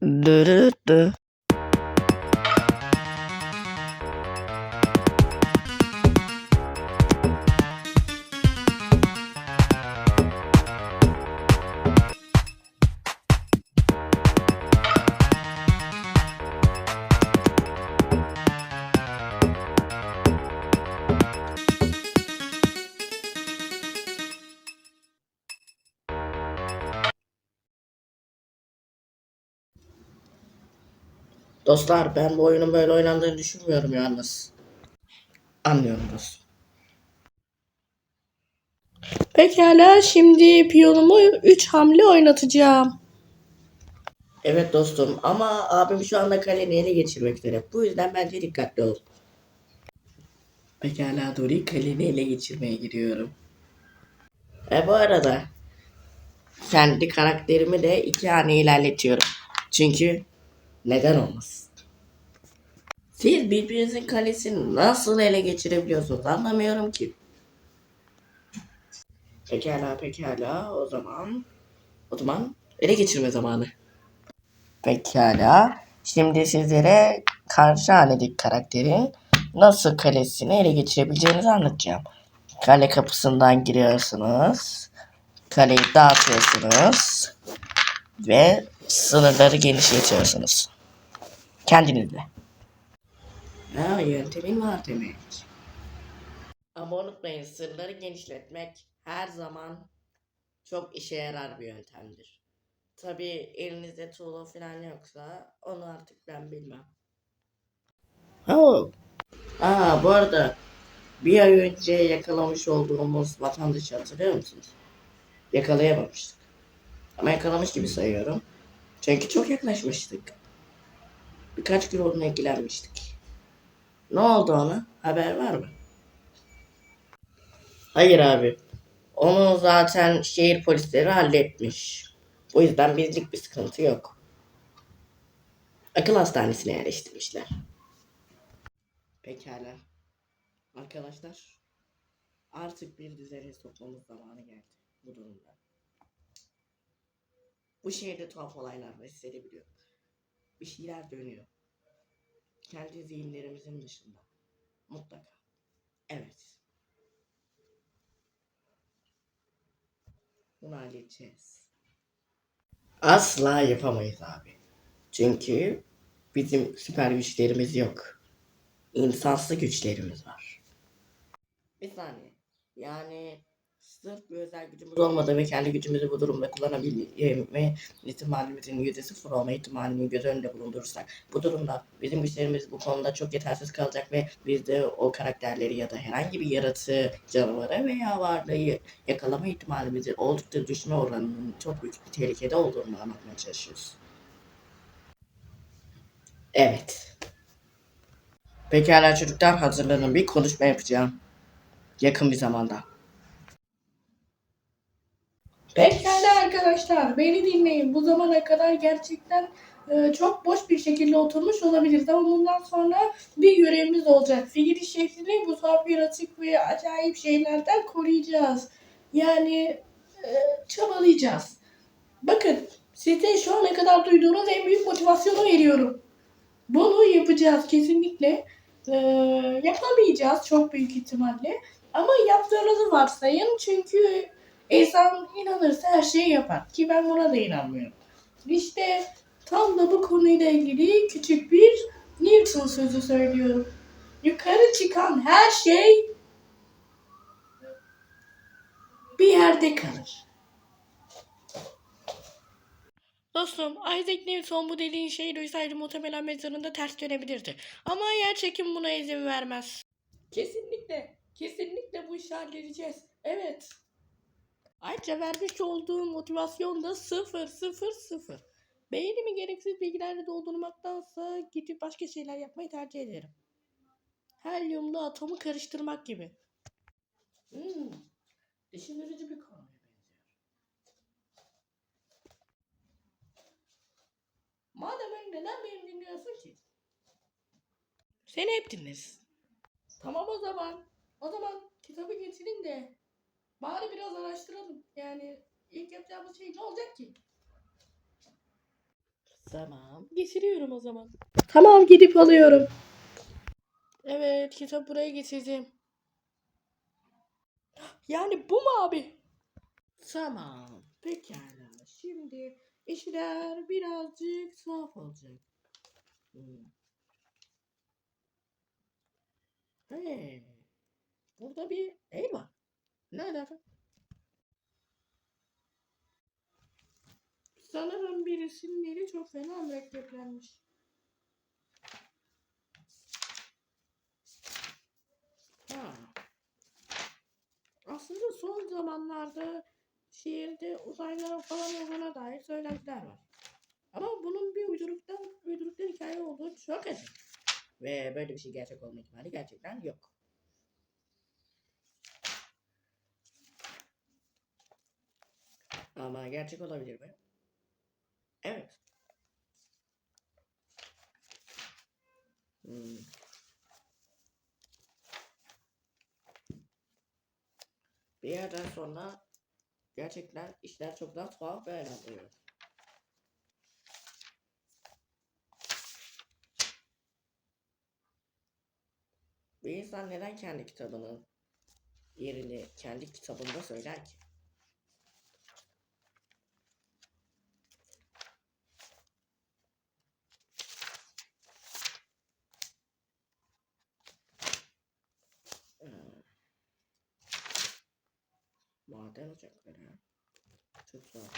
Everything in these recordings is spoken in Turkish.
Da, da, da. Dostlar ben bu oyunun böyle oynandığını düşünmüyorum yalnız. Anlıyorum dostum. Pekala şimdi piyonumu 3 hamle oynatacağım. Evet dostum ama abim şu anda kaleyi ele geçirmek üzere. Bu yüzden bence dikkatli ol. Pekala Dori kaleni ele geçirmeye giriyorum. E bu arada kendi karakterimi de iki hane ilerletiyorum. Çünkü neden olmasın? Siz birbirinizin kalesini nasıl ele geçirebiliyorsunuz anlamıyorum ki. Pekala pekala o zaman o zaman ele geçirme zamanı. Pekala. Şimdi sizlere karşı hanedeki karakterin nasıl kalesini ele geçirebileceğinizi anlatacağım. Kale kapısından giriyorsunuz. Kaleyi dağıtıyorsunuz. Ve sınırları genişletiyorsunuz. Kendinizle. Ha, yöntemin var demek. Ama unutmayın sınırları genişletmek her zaman çok işe yarar bir yöntemdir. Tabii elinizde tuğla falan yoksa onu artık ben bilmem. Oh. Aa bu arada bir ay önce yakalamış olduğumuz vatandaşı hatırlıyor musunuz? Yakalayamamıştık. Ama yakalamış gibi sayıyorum. Çünkü çok yaklaşmıştık. Birkaç gün onunla ilgilenmiştik. Ne oldu ona? Haber var mı? Hayır abi. Onu zaten şehir polisleri halletmiş. O yüzden bizlik bir sıkıntı yok. Akıl hastanesine yerleştirmişler. Pekala. Arkadaşlar. Artık bir düzene sokmamız zamanı geldi bu durumda. Bu şehirde tuhaf olaylar var hissedebiliyorum. Bir şeyler dönüyor. Kendi zihinlerimizin dışında. Mutlaka. Evet. Bunu halledeceğiz. Asla yapamayız abi. Çünkü bizim süper güçlerimiz yok. İnsansı güçlerimiz var. Bir saniye. Yani sırf bir özel gücümüz olmadığı ve kendi gücümüzü bu durumda kullanabilme ihtimalimizin yüzde sıfır olma ihtimalini göz önünde bulundurursak bu durumda bizim güçlerimiz bu konuda çok yetersiz kalacak ve biz de o karakterleri ya da herhangi bir yaratığı, canavarı veya varlığı yakalama ihtimalimizi oldukça düşme oranının çok büyük bir tehlikede olduğunu anlatmaya çalışıyoruz. Evet. Pekala çocuklar hazırlanın bir konuşma yapacağım. Yakın bir zamanda. Pekala arkadaşlar beni dinleyin. Bu zamana kadar gerçekten e, çok boş bir şekilde oturmuş olabiliriz ama bundan sonra bir görevimiz olacak. Figiri şehrini bu tuhaf yaratık ve acayip şeylerden koruyacağız. Yani e, çabalayacağız. Bakın size şu ana kadar duyduğunuz en büyük motivasyonu veriyorum. Bunu yapacağız kesinlikle. E, yapamayacağız çok büyük ihtimalle. Ama yaptığınızı varsayın çünkü İnsan inanırsa her şeyi yapar. Ki ben buna da inanmıyorum. İşte tam da bu konuyla ilgili küçük bir Newton sözü söylüyorum. Yukarı çıkan her şey bir yerde kalır. Dostum, Isaac Newton bu dediğin şeyi duysaydı muhtemelen mezarında ters dönebilirdi. Ama yer çekim buna izin vermez. Kesinlikle, kesinlikle bu işi halledeceğiz. Evet. Ayrıca vermiş olduğum motivasyon da sıfır sıfır sıfır. Beynimi gereksiz bilgilerle doldurmaktansa gidip başka şeyler yapmayı tercih ederim. Helyumlu atomu karıştırmak gibi. Hmm, düşündürücü bir konuya benziyor. Madem öyle neden beni dinliyorsun ki? Seni hep dinleriz. Tamam o zaman. O zaman kitabı getirin de Bari biraz araştıralım. Yani ilk yapacağımız şey ne olacak ki? Tamam. Getiriyorum o zaman. Tamam gidip alıyorum. Evet kitap buraya getirdim. Yani bu mu abi? Tamam. Pekala. Şimdi işler birazcık tuhaf olacak. Hmm. Hey. Burada bir el var. Ne alaka? Sanırım birisinin eli çok fena mürekkeplenmiş. Ha. Aslında son zamanlarda şehirde uzaylıların falan olduğuna dair söylentiler var. Ama bunun bir uyduruktan, uyduruktan hikaye olduğu çok açık. Ve böyle bir şey gerçek olma ihtimali gerçekten yok. Ama gerçek olabilir mi? Evet. Hmm. Bir yerden sonra gerçekten işler çok daha tuhaf ve önemli. Bir insan neden kendi kitabının yerini kendi kitabında söyler ki? Hmm. Maden ocakları. Tutsak.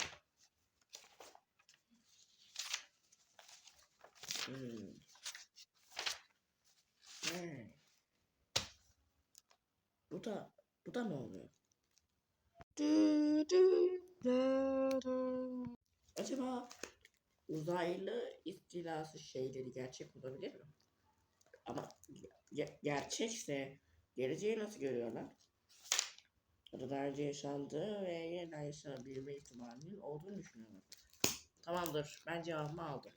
Hmm. Hey. Bu da bu da ne oluyor? Acaba uzaylı istilası şeyleri gerçek olabilir mi? Ama ge- gerçekse geleceği nasıl görüyorlar? Ya da daha önce yaşandığı ve yeniden yaşanabilme ihtimalinin olduğunu düşünüyorlar. Tamamdır. Ben cevabımı aldım.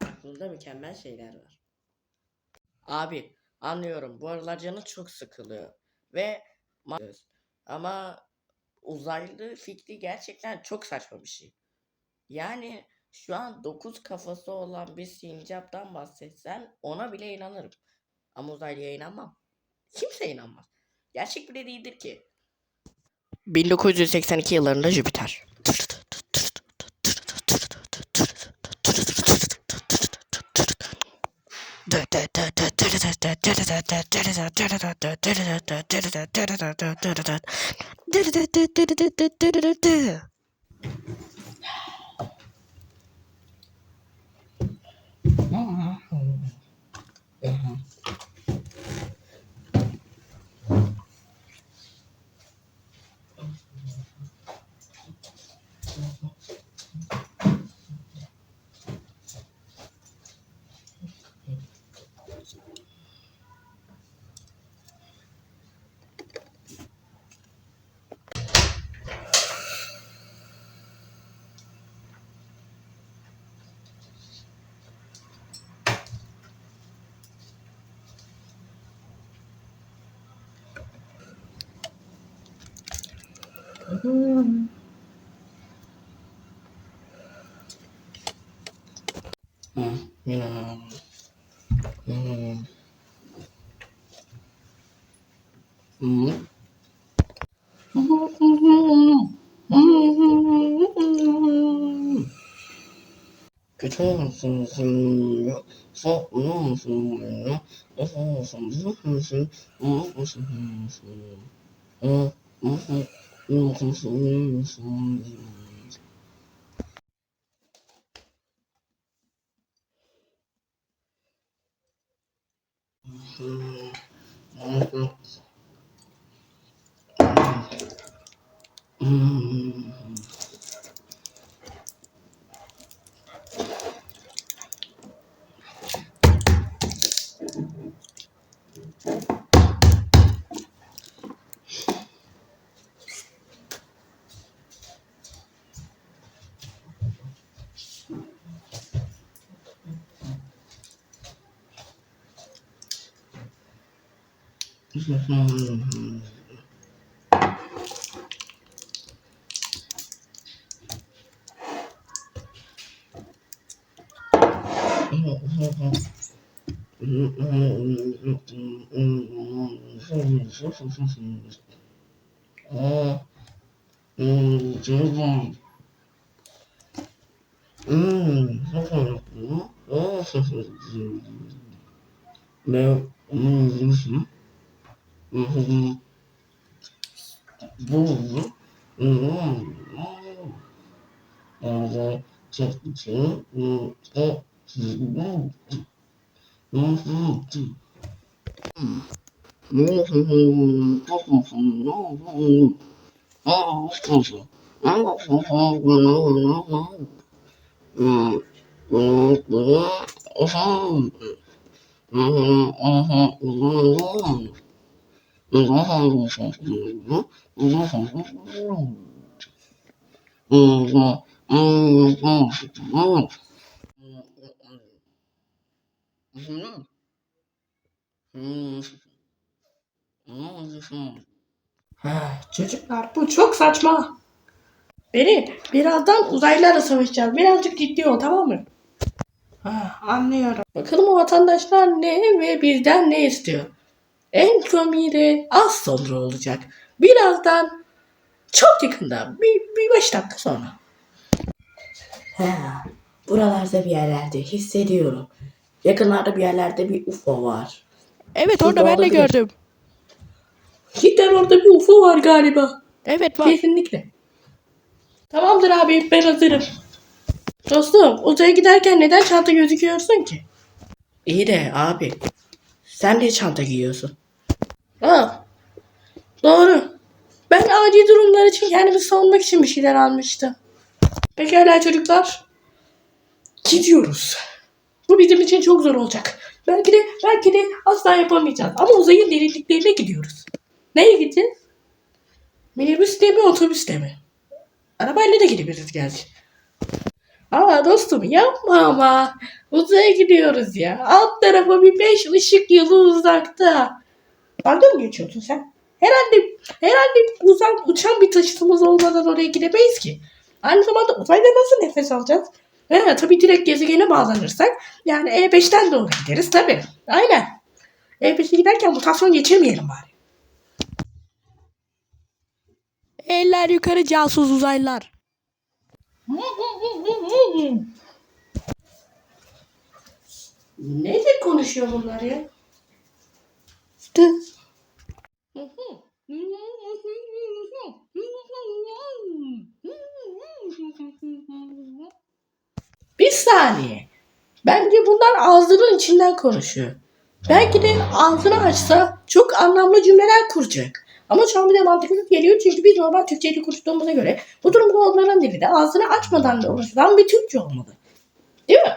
Aklında mükemmel şeyler var. Abi anlıyorum. Bu aralar canı çok sıkılıyor. Ve ma- ama uzaylı fikri gerçekten çok saçma bir şey. Yani şu an dokuz kafası olan bir sincaptan bahsetsen ona bile inanırım. Ama uzaylıya inanmam. Kimse inanmaz. Gerçek bile değildir ki. 1982 yıllarında Jüpiter. 음. 음, 음, 음, 음. 귀찮은 숨숨이요, 서 우는 숨이요, 어서 숨숨숨, 어, 숨숨숨, 어, 무슨 Mm-hmm. 어, 음, 저거, 음, 상상했구나. 어, 매우, 음, 무슨? Ha, çocuklar bu çok saçma. Beni birazdan uzaylılarla savaşacağız. Birazcık ciddi ol tamam mı? Ha, anlıyorum. Bakalım o vatandaşlar ne ve bizden ne istiyor? En de az sonra olacak. Birazdan çok yakında bir, bir beş dakika sonra. Ha, buralarda bir yerlerde hissediyorum. Yakınlarda bir yerlerde bir UFO var. Evet orada ben de gördüm. Cidden orada bir UFO var galiba. Evet Kesinlikle. Tamamdır abi ben hazırım. Dostum uzaya giderken neden çanta gözüküyorsun ki? İyi de abi. Sen de çanta giyiyorsun. Ha, doğru. Ben acil durumlar için kendimi savunmak için bir şeyler almıştım. Pekala çocuklar. Gidiyoruz. Bu bizim için çok zor olacak. Belki de belki de asla yapamayacağız. Ama uzayın derinliklerine gidiyoruz. Neye gideceğiz? Minibüsle mi otobüsle mi? Arabayla da gidebiliriz gerçi. Aa dostum yapma ama. Uzaya gidiyoruz ya. Alt tarafa bir beş ışık yılı uzakta. Dalga mı geçiyorsun sen? Herhalde, herhalde uzan, uçan bir taşıtımız olmadan oraya gidemeyiz ki. Aynı zamanda uzayda nasıl nefes alacağız? He, tabii direkt gezegene bağlanırsak yani E5'ten doğru gideriz tabii. Aynen. E5'e giderken mutasyon geçirmeyelim bari. Eller yukarı casus uzaylılar. Ne de konuşuyor bunlar ya? Bir saniye. Bence bunlar ağzının içinden konuşuyor. Belki de ağzını açsa çok anlamlı cümleler kuracak. Ama şu an bir de mantıksız geliyor çünkü biz normal Türkçeyle konuştuğumuza göre bu durumda onların dili de ağzını açmadan da konuşulan bir Türkçe olmalı. Değil mi?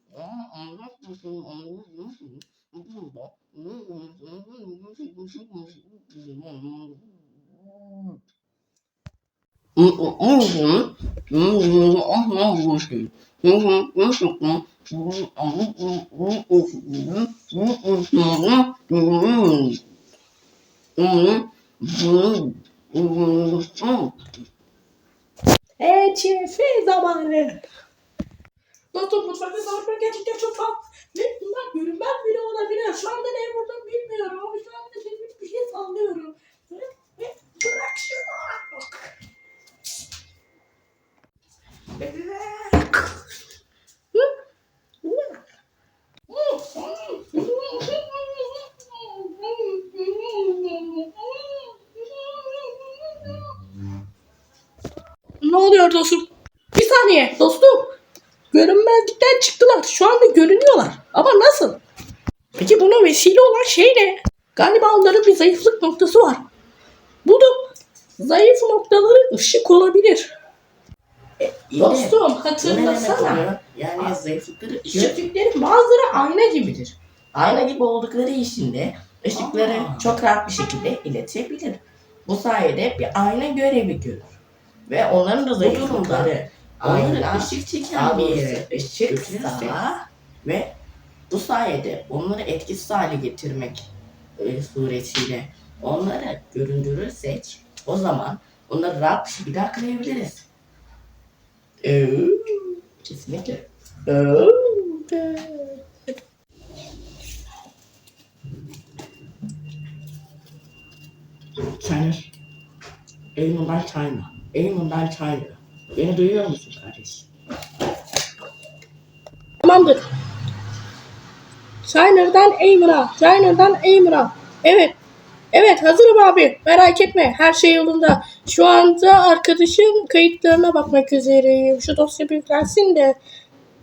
EÇF zamanı. Dostum mutfakta savaşmak gerçekten çok fazla. Ve bunlar görünmez bile olabilir. Şu anda ne vurdum bilmiyorum ama şu anda şimdi bir şey sallıyorum. Ve, ve bırak şunu artık. Ne oluyor dostum? Bir saniye dostum. Görünmezlikten çıktılar. Şu anda görünüyorlar. Ama nasıl? Peki buna vesile olan şey ne? Galiba onların bir zayıflık noktası var. Buldum. Zayıf noktaları ışık olabilir. E, İyi de Dostum hatırlasana. Yani zayıflıkları ışık, manzara ayna gibidir. ayna gibi oldukları için de ışıkları Aa. çok rahat bir şekilde iletebilir. Bu sayede bir ayna görevi görür. Ve onların da zayıflıkları Ayna onları ışık çeken bir yere sağa. ve bu sayede onları etkisiz hale getirmek e, suretiyle onları göründürürsek o zaman onları rahat bir şekilde aklayabiliriz. Ee, kesinlikle. Ee, China. Eğimundan China. Eğimundan China. Beni duyuyor musun kardeş? Tamamdır. Shiner'dan Aimer'a. Shiner'dan Aimer'a. Evet. Evet hazırım abi. Merak etme. Her şey yolunda. Şu anda arkadaşım kayıtlarına bakmak üzereyim. Şu dosya büyüklensin de.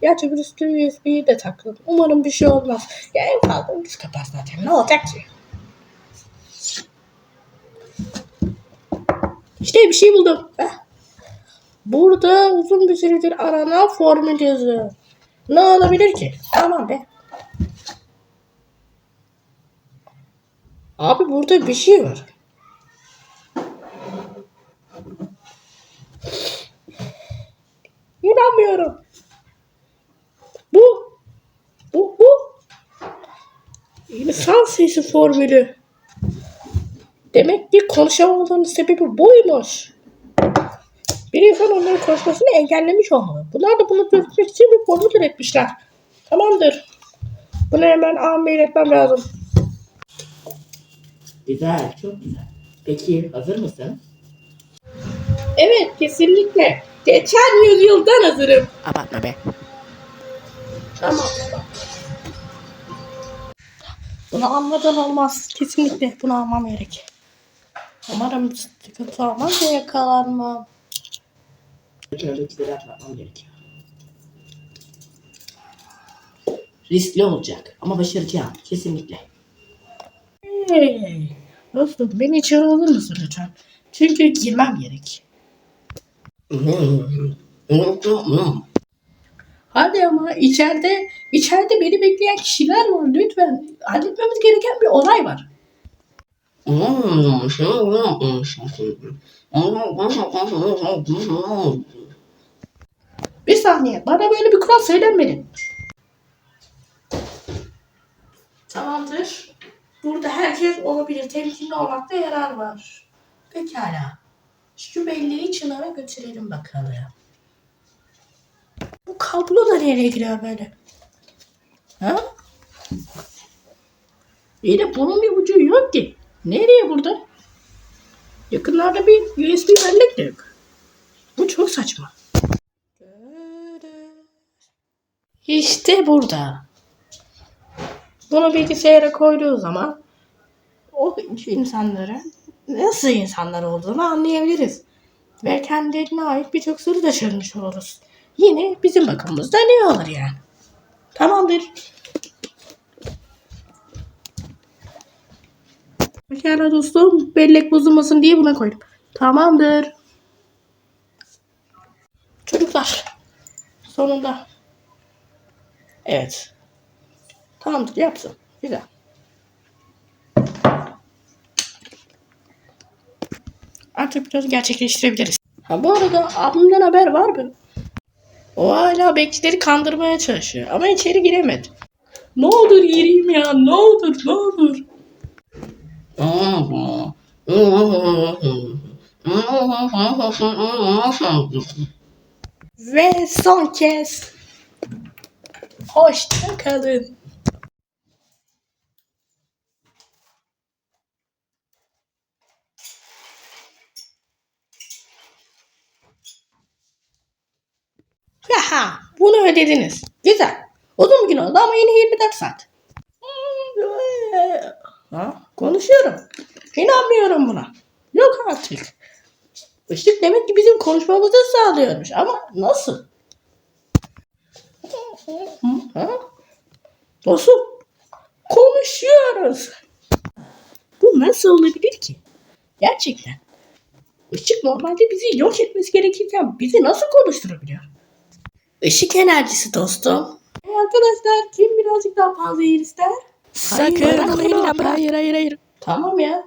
Gerçi bir üstü USB'yi de taktım. Umarım bir şey olmaz. Ya en fazla ucuz kapar zaten. Ne olacak ki? İşte bir şey buldum. Heh. Burada uzun bir süredir aranan formül yazıyor. Ne olabilir ki? Tamam be. Abi burada bir şey var. İnanmıyorum. Bu bu bu insan sesi formülü. Demek ki konuşamamanın sebebi buymuş. Bir insan onların konuşmasını engellemiş olmalı. Bunlar da bunu çözmek için bir formül üretmişler. Tamamdır. Bunu hemen amir etmem lazım. Güzel, çok güzel. Peki hazır mısın? Evet kesinlikle. Geçen yüzyıldan hazırım. Abartma be. Tamam. Bunu almadan olmaz. Kesinlikle bunu almam gerek. Umarım sıkıntı olmaz ve yakalanmam. Öncelikleri atlatmam gerekiyor. Riskli olacak ama başaracağım kesinlikle. Hey, dostum beni içeri alır mısın lütfen? Çünkü girmem gerek. Hadi ama içeride içeride beni bekleyen kişiler var lütfen. Halletmemiz gereken bir olay var. Bir saniye bana böyle bir kural söylenmedi. Tamamdır. Burada herkes olabilir. Temkinli olmakta yarar var. Pekala. Şu belleği Çınar'a götürelim bakalım. Bu kablo da nereye giriyor böyle? Ha? İyi de bunun bir ucu yok ki. Nereye burada? Yakınlarda bir USB bellek de yok. Bu çok saçma. İşte burada. Bunu bilgisayara koyduğu zaman o insanların nasıl insanlar olduğunu anlayabiliriz. Ve kendilerine ait birçok soru da çözmüş oluruz. Yine bizim bakımımızda ne olur yani. Tamamdır. Pekala dostum. Bellek bozulmasın diye buna koydum. Tamamdır. Çocuklar. Sonunda. Evet. Tamamdır yapsın. Güzel. Artık biraz gerçekleştirebiliriz. Ha bu arada abimden haber var mı? O hala bekçileri kandırmaya çalışıyor ama içeri giremedi. Ne olur gireyim ya ne olur ne olur. Ve son kez. Hoşça kalın. Haha, bunu ödediniz. Güzel. Uzun gün oldu ama yine 24 saat. Ha, konuşuyorum. İnanmıyorum buna. Yok artık. Işık demek ki bizim konuşmamızı sağlıyormuş ama nasıl? Ha? Nasıl? Konuşuyoruz. Bu nasıl olabilir ki? Gerçekten. Işık normalde bizi yok etmesi gerekirken bizi nasıl konuşturabiliyor? Işık enerjisi dostum. E arkadaşlar kim birazcık daha fazla yer ister? Sakın hayır, hayır, hayır, hayır, hayır. Tamam ya.